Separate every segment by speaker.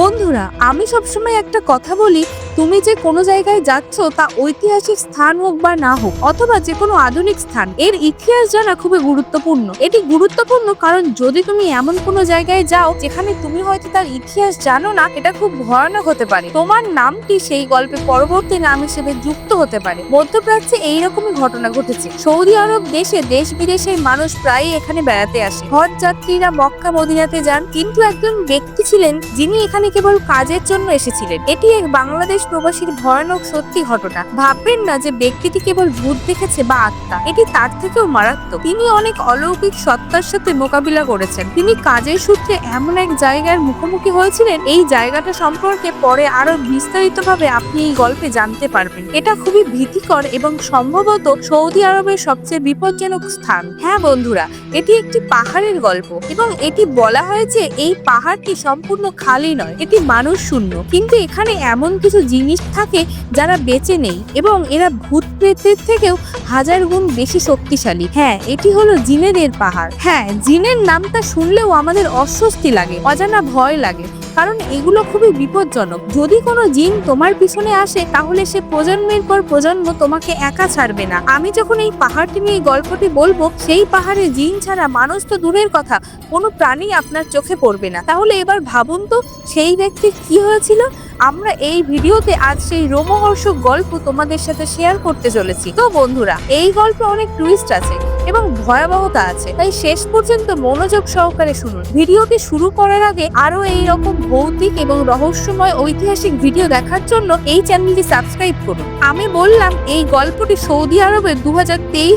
Speaker 1: বন্ধুরা আমি সবসময় একটা কথা বলি তুমি যে কোনো জায়গায় যাচ্ছ তা ঐতিহাসিক স্থান হোক বা না হোক, অথবা যে কোনো আধুনিক স্থান, এর ইতিহাস জানা খুবই গুরুত্বপূর্ণ। এটি গুরুত্বপূর্ণ কারণ যদি তুমি এমন কোনো জায়গায় যাও যেখানে তুমি হয়তো তার ইতিহাস জানো না, এটা খুব ভয়ানক হতে পারে। তোমার নামটি সেই গল্পে পরবর্তী নাম হিসেবে যুক্ত হতে পারে। মধ্যপ্রাচ্যে এইরকমই ঘটনা ঘটেছে। সৌদি আরব দেশে দেশ বিদেশের মানুষ প্রায়ই এখানে বেড়াতে আসে। হজ যাত্রীরা মক্কা, মদিনাতে যান, কিন্তু একজন ব্যক্তি ছিলেন যিনি এখানে কেবল কাজের জন্য এসেছিলেন। এটি এক বাংলাদেশ প্রবাসীর ভয়ানক সত্যি ঘটনা। ভাববেন না যে ব্যক্তিটি কেবল ভূত দেখেছে বা আত্মা। এটি তার থেকেও মারাত্মক। তিনি অনেক অলৌকিক সত্তার সাথে মোকাবিলা করেছেন। তিনি কাজের সূত্রে এমন এক জায়গার মুখোমুখি হয়েছিলেন। এই জায়গাটা সম্পর্কে পরে আরও বিস্তারিতভাবে আপনি এই গল্পে জানতে পারবেন। এটা খুবই ভীতিকর এবং সম্ভবত সৌদি আরবের সবচেয়ে বিপজ্জনক স্থান। হ্যাঁ বন্ধুরা, এটি একটি পাহাড়ের গল্প এবং এটি বলা হয়েছে এই পাহাড়টি সম্পূর্ণ খালি নয়, এটি মানুষ শূন্য। কিন্তু এখানে এমন কিছু জিনিস থাকে যারা বেঁচে নেই এবং এরা ভূত প্রেতের থেকেও হাজার গুণ বেশি শক্তিশালী। হ্যাঁ এটি হলো জিনেদের পাহাড়। হ্যাঁ জিনের নামটা শুনলেও আমাদের অস্বস্তি লাগে, অজানা ভয় লাগে, কারণ এগুলো খুবই বিপজ্জনক। যদি কোনো জিন তোমার পিছনে আসে, তাহলে সে প্রজন্মের পর প্রজন্ম তোমাকে একা ছাড়বে না। আমি যখন এই পাহাড়টি নিয়ে গল্পটি বলব, সেই পাহাড়ে জিন ছাড়া মানুষ তো দূরের কথা, কোনো প্রাণী আপনার চোখে পড়বে না। তাহলে এবার ভাবুন তো, সেই ব্যক্তির কি হয়েছিল? আমরা এই ভিডিওতে আজ সেই রোমহর্ষক গল্প তোমাদের সাথে শেয়ার করতে চলেছি। তো বন্ধুরা, এই গল্পে অনেক টুইস্ট আছে। এবং ভয়াবহতা আছে। তাই শেষ পর্যন্ত মনোযোগ সহকারে শুনুন। ভিডিওটি শুরু করার আগে আরও এই রকম ভৌতিক এবং রহস্যময় ঐতিহাসিক ভিডিও দেখার জন্য এই চ্যানেলটি সাবস্ক্রাইব করুন। আমি বললাম, এই গল্পটি সৌদি আরবের দু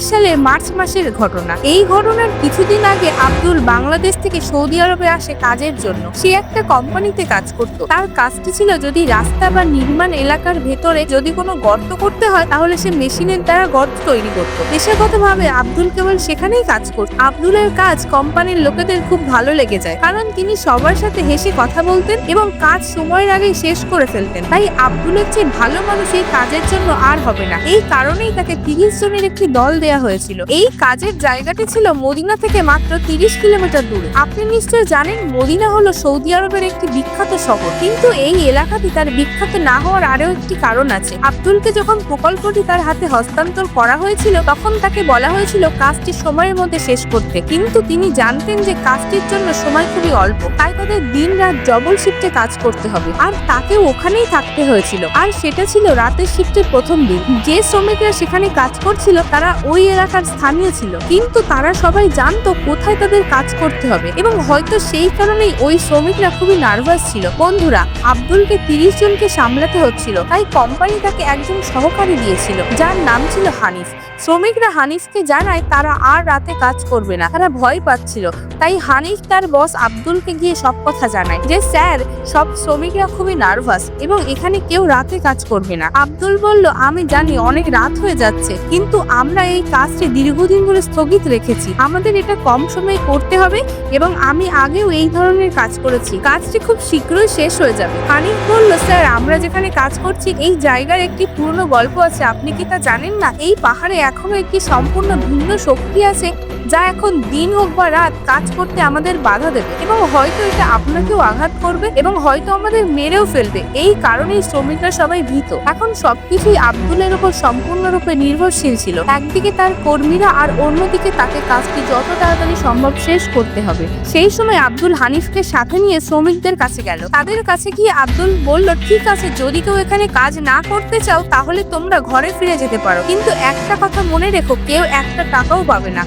Speaker 1: সালের মার্চ মাসের ঘটনা। এই ঘটনার কিছুদিন আগে আব্দুল বাংলাদেশ থেকে সৌদি আরবে আসে কাজের জন্য। সে একটা কোম্পানিতে কাজ করত। তার কাজটি ছিল যদি রাস্তা বা নির্মাণ এলাকার ভেতরে যদি কোনো গর্ত করতে হয়, তাহলে সে মেশিনের দ্বারা গর্ত তৈরি করত। পেশাগতভাবে আব্দুল কেবল সেখানেই কাজ করত আব্দুলের কাজ কোম্পানির লোকেদের খুব ভালো লেগে যায়, কারণ তিনি সবার সাথে হেসে কথা বলতেন এবং কাজ সময়ের আগেই শেষ করে ফেলতেন। তাই আব্দুলের চেয়ে ভালো মানুষ এই কাজের জন্য আর হবে না। এই কারণেই তাকে তিরিশ জনের একটি দল দেয়া হয়েছিল। এই কাজের জায়গাটি ছিল মদিনা থেকে মাত্র তিরিশ কিলোমিটার দূরে। আপনি নিশ্চয় জানেন, মদিনা হলো সৌদি আরবের একটি বিখ্যাত শহর। কিন্তু এই এলাকাটি তার বিখ্যাত না হওয়ার আরও একটি কারণ আছে। আব্দুলকে যখন প্রকল্পটি তার হাতে হস্তান্তর করা হয়েছিল, তখন তাকে বলা হয়েছিল কাজটি সময়ের মধ্যে শেষ করতে। কিন্তু তিনি জানতেন যে কাজটির জন্য সময় খুবই অল্প, তাই তাদের দিন রাত ডবল শিফটে কাজ করতে হবে। আর তাকে ওখানেই থাকতে হয়েছিল। আর সেটা ছিল রাতের শিফটের প্রথম দিন। যে শ্রমিকরা সেখানে কাজ করছিল, তারা ওই এলাকার স্থানীয় ছিল। কিন্তু তারা সবাই জানতো কোথায় তাদের কাজ করতে হবে। এবং হয়তো সেই কারণেই ওই শ্রমিকরা খুবই নার্ভাস ছিল। বন্ধুরা, আব্দুলকে তিরিশ জনকে সামলাতে হচ্ছিল, তাই কোম্পানি তাকে একজন সহকারী দিয়েছিল, যার নাম ছিল হানিফ। শ্রমিকরা হানিফকে জানায়, তারা আর রাতে কাজ করবে না। তারা ভয় পাচ্ছিল। তাই হানিফ তার বস আব্দুলকে গিয়ে সব কথা জানায় যে, স্যার, সব শ্রমিকরা খুবই নার্ভাস এবং এখানে কেউ রাতে কাজ করবে না। আব্দুল বলল, আমি জানি অনেক রাত হয়ে যাচ্ছে, কিন্তু আমরা এই কাজটি দীর্ঘদিন ধরে স্থগিত রেখেছি। আমাদের এটা কম সময়ে করতে হবে এবং আমি আগেও এই ধরনের কাজ করেছি। কাজটি খুব শীঘ্রই শেষ হয়ে যাবে। হানিফ বলল, স্যার, আমরা যেখানে কাজ করছি, এই জায়গার একটি পুরনো গল্প আছে। আপনি কি তা জানেন না? এই পাহাড়ে এখনও একটি সম্পূর্ণ ভিন্ন শক্তি আছে যা এখন দিন হোক বা রাত কাজ করতে আমাদের বাধা দেবে এবং হয়তো এটা আপনাকেও আঘাত করবে এবং হয়তো আমাদের মেরেও ফেলবে। এই কারণেই শ্রমিকরা সবাই ভীত। এখন সবকিছুই আব্দুলের উপর সম্পূর্ণরূপে নির্ভরশীল ছিল। একদিকে তার কর্মীরা আর অন্যদিকে তাকে কাজটি যত তাড়াতাড়ি সম্ভব শেষ করতে হবে। সেই সময় আব্দুল হানিফকে সাথে নিয়ে শ্রমিকদের কাছে গেল। তাদের কাছে গিয়ে আব্দুল বলল, ঠিক আছে, যদি কেউ এখানে কাজ না করতে চাও, তাহলে তোমরা ঘরে ফিরে যেতে পারো। কিন্তু একটা কথা মনে রেখো, কেউ একটা টাকাও পাবে না।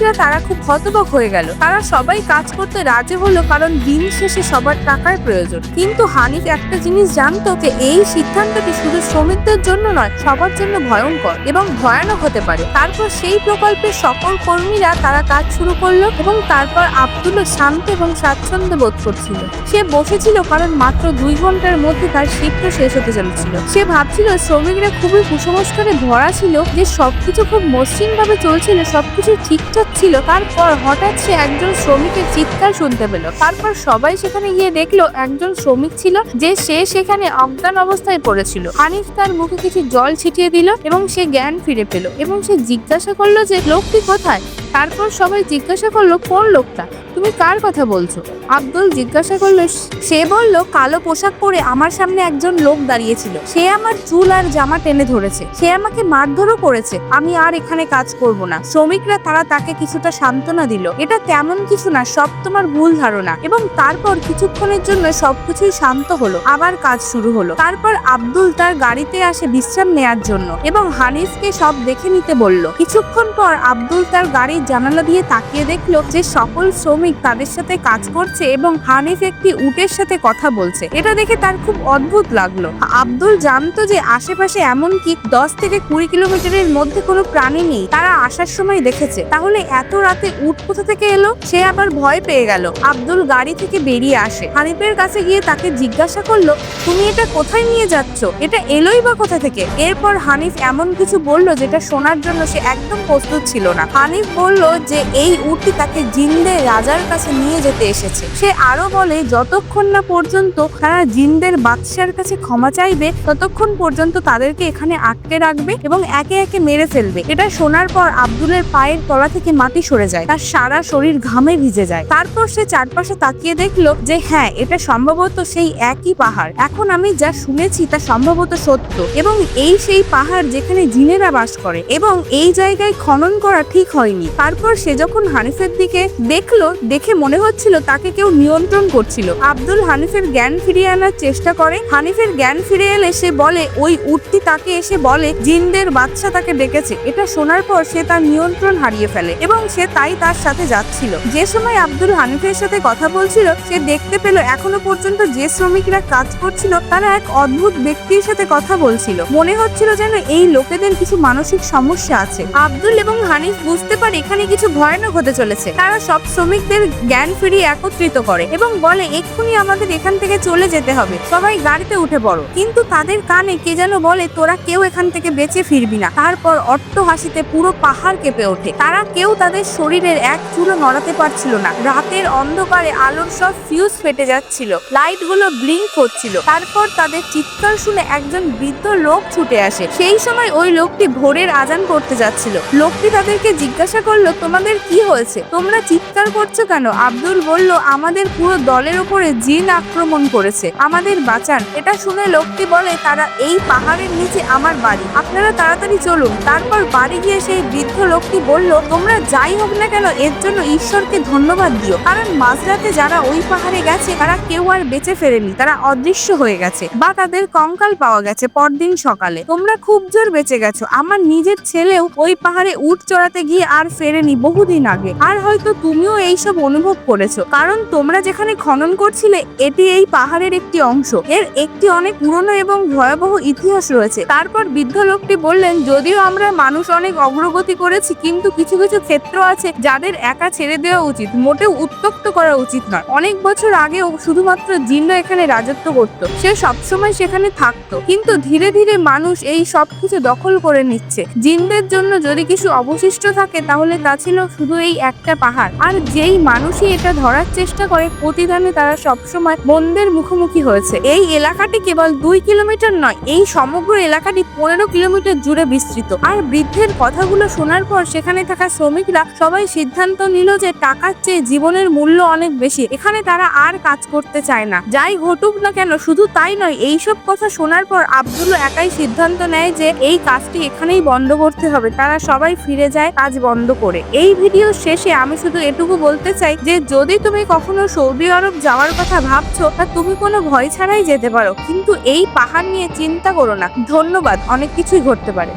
Speaker 1: শ্রমিকরা তারা খুব হতবাক হয়ে গেল। তারা সবাই কাজ করতে রাজি হলো কারণ দিন শেষে সবার টাকার প্রয়োজন। কিন্তু হানিফ একটা জিনিস জানতো যে এই সিদ্ধান্তটি শুধু শ্রমিকদের জন্য নয়, সবার জন্য ভয়ঙ্কর এবং ভয়ানক হতে পারে। তারপর সেই প্রকল্পের সকল কর্মীরা তারা কাজ শুরু করল এবং তারপর আব্দুলও শান্ত এবং স্বাচ্ছন্দ্য বোধ করছিল। সে বসেছিল কারণ মাত্র দুই ঘণ্টার মধ্যে তার শিফট শেষ হতে চলেছিল। সে ভাবছিল শ্রমিকরা খুবই কুসংস্কারে ভরা ছিল যে সবকিছু খুব মসৃণ ভাবে চলছিল, সবকিছু ঠিকঠাক ছিল তারপর হঠাৎ সে একজন শ্রমিকের চিৎকার শুনতে পেল। তারপর সবাই সেখানে গিয়ে দেখল, একজন শ্রমিক ছিল যে সে সেখানে অজ্ঞান অবস্থায় পড়েছিল। হানিফ তার মুখে কিছু জল ছিটিয়ে দিল এবং সে জ্ঞান ফিরে পেল এবং সে জিজ্ঞাসা করল যে, লোকটি কোথায়? তারপর সবাই জিজ্ঞাসা করল, কোন লোকটা? তুমি কার কথা বলছো? আব্দুল জিজ্ঞাসা করল, সে বলল, কালো পোশাক পরে আমার সামনে একজন লোক দাঁড়িয়েছিল। সে আমার চুল আর জামা টেনে ধরেছে। সে আমাকে মারধরও করেছে। আমি আর এখানে কাজ করব না। শ্রমিকরা তারা তাকে কিছুটা সান্ত্বনা দিল। এটা তেমন কিছু না, সব তোমার ভুল ধারণা। এবং তারপর কিছুক্ষণের জন্য সবকিছুই শান্ত হলো। আবার কাজ শুরু হলো। তারপর আব্দুল তার গাড়িতে আসে বিশ্রাম নেয়ার জন্য এবং হানিফকে সব দেখে নিতে বলল। কিছুক্ষণ পর আব্দুল তার গাড়ির জানালা দিয়ে তাকিয়ে দেখল যে সকল শ্রমিক তাদের সাথে কাজ করছে এবং হানিফ একটি উটের সাথে কথা বলছে। এটা দেখে তার খুব অদ্ভুত লাগল। আব্দুল জানতো যে আশেপাশে এমনকি দশ থেকে কুড়ি কিলোমিটারের মধ্যে কোনো প্রাণী নেই। তারা আসার সময় দেখেছে। তাহলে এত রাতে উট কোথা থেকে এলো? সে আবার ভয় পেয়ে গেল। আব্দুল গাড়ি থেকে বেরিয়ে আসে। হানিফের কাছে গিয়ে তাকে জিজ্ঞাসা করল, তুমি এটা কোথায় নিয়ে যাচ্ছ? এটা এলোই বা কোথা থেকে? এরপর হানিফ এমন কিছু বলল যেটা শোনার জন্য সে একদম প্রস্তুত ছিল না। হানিফ বলল যে, এই উটটি তাকে জিন্দে রাজার কাছে নিয়ে যেতে এসেছে। সে আরও বলে, যতক্ষণ না পর্যন্ত তারা জিনদের বাদশার কাছে ক্ষমা চাইবে, ততক্ষণ পর্যন্ত তাদেরকে এখানে আটকে রাখবে এবং একে একে মেরে ফেলবে। এটা শোনার পর আব্দুলের পায়ের তলা থেকে মাটি সরে যায়, তার সারা শরীর ঘামে ভিজে যায়। তারপর সে চারপাশে তাকিয়ে দেখল যে হ্যাঁ এটা সম্ভবত সেই একই পাহাড়। এখন আমি যা শুনেছি তা সম্ভবত সত্য এবং এই সেই পাহাড় যেখানে জিনেরা বাস করে এবং এই জায়গায় খনন করা ঠিক হয়নি। তারপর সে যখন হানিফের দিকে দেখল দেখে মনে হচ্ছিল তাকে কেউ নিয়ন্ত্রণ করছিল। আব্দুল হানিফের জ্ঞান ফিরিয়ে আনার চেষ্টা করে। হানিফের জ্ঞান ফিরে এলে সে বলে, ওই উঠতি তাকে এসে বলে, জিনদের বাচ্চা তাকে ডেকেছে। এটা শোনার পর সে তার নিয়ন্ত্রণ হারিয়ে ফেলে এবং সে তাই তার সাথে যাচ্ছিল। যে সময় আব্দুল হানিফের সাথে কথা বলছিল, সে দেখতে পেল এখনও পর্যন্ত যে শ্রমিকরা কাজ করছিল, তারা এক অদ্ভুত ব্যক্তির সাথে কথা বলছিল। মনে হচ্ছিল যেন এই লোকেদের কিছু মানসিক সমস্যা আছে। আব্দুল এবং হানিফ বুঝতে পারে এখানে কিছু ভয়ানক হতে চলেছে। তারা সব শ্রমিকদের জ্ঞান ফিরিয়ে একত্রিত করে এবং বলে, এক্ষুনি আমাদের এখান থেকে চলে যেতে হবে। সবাই গাড়িতে উঠে পড়ো। কিন্তু তাদের কানে কে যেন বলে, তোরা কেউ এখান থেকে বেঁচে ফিরবি না। তারপর অট্ট হাসিতে পুরো পাহাড় কেঁপে ওঠে। তারা কেউ তাদের শরীরের এক চুলো নড়াতে পারছিল না। রাতের অন্ধকারে আলোর সব ফিউজ ফেটে যাচ্ছিল। লাইটগুলো ব্লিঙ্ক করছিল। তারপর তাদের চিৎকার শুনে একজন বৃদ্ধ লোক ছুটে আসে। সেই সময় ওই লোকটি ভোরের আজান করতে যাচ্ছিল। লোকটি তাদেরকে জিজ্ঞাসা করল, তোমাদের কি হয়েছে? তোমরা চিৎকার করছ কেন? আব্দুল বলল, আমাদের পুরো দলের উপরে জিন আক্রমণ করেছে। আমাদের বাঁচান। এটা শুনে লোকটি বলে, তারা এই পাহাড়ের নিচে আমার বাড়ি। আপনারা তাড়াতাড়ি চলুন। তারপর বাড়ি গিয়ে সেই বৃদ্ধ লোকটি বলল, তোমরা যাই হোক না কেন, এর জন্য ঈশ্বরকে ধন্যবাদ দিও। কারণ মাঝরাতে যারা ওই পাহাড়ে গেছে, তারা কেউ আর বেঁচে ফেরেনি। তারা অদৃশ্য হয়ে গেছে বা তাদের কঙ্কাল পাওয়া গেছে পরদিন সকালে। তোমরা খুব জোর বেঁচে গেছো। আমার নিজের ছেলেও ওই পাহাড়ে উঠ চড়াতে গিয়ে আর ফেরেনি বহুদিন আগে। আর হয়তো তুমিও এইসব অনুভব করেছ। কারণ তোমরা যেখানে খনন করছিলে, এটি এই পাহাড়ের একটি অংশ। এর একটি অনেক পুরনো এবং ভয়াবহ ইতিহাস রয়েছে। তারপর বৃদ্ধ লোকটি বললেন, যদিও আমরা মানুষ অনেক অগ্রগতি করেছি, কিন্তু কিছু কিছু ক্ষেত্র আছে যাদের একা ছেড়ে দেওয়া উচিত। মোটেও উত্তক্ত করা উচিত নয়। অনেক বছর আগেও শুধুমাত্র জিন্ন এখানে রাজত্ব করত। সে সবসময় সেখানে থাকতো। কিন্তু ধীরে ধীরে মানুষ এই সব কিছু দখল করে নিচ্ছে। জিনদের জন্য যদি কিছু অবশিষ্ট থাকে, তাহলে তা ছিল শুধু এই একটা পাহাড়। আর যেই মানুষই এটা ধরার চেষ্টা করে, প্রতিদানে তারা সবসময় বন্দের মুখোমুখি হয়েছে। এই এলাকাটি কেবল দুই কিলোমিটার নয়, এই সমগ্র এলাকাটি পনেরো কিলোমিটার জুড়ে বিস্তৃত। আর বৃদ্ধের কথাগুলো শোনার পর সেখানে থাকা শ্রমিকরা সবাই সিদ্ধান্ত নিল যে টাকার চেয়ে জীবনের মূল্য অনেক বেশি, এখানে তারা আর কাজ করতে চায় না। যাই ঘটুক না কেন, শুধু তাই নয়, এইসব কথা শোনার পর আব্দুল একাই সিদ্ধান্ত নেয় যে এই কাজটি এখানেই বন্ধ করতে হবে। তারা সবাই ফিরে যায় কাজ বন্ধ করে। এই ভিডিও শেষে আমি শুধু এটুকু বলতে চাই যে যদি তুমি কখনো সৌদি আরব যাওয়ার কথা ভাবছ, তা তুমি কোনো ভয় ছাড়াই যেতে পারো। কিন্তু এই পাহাড় নিয়ে চিন্তা করো না। ধন্যবাদ, অনেক কিছুই ঘটতে পারে।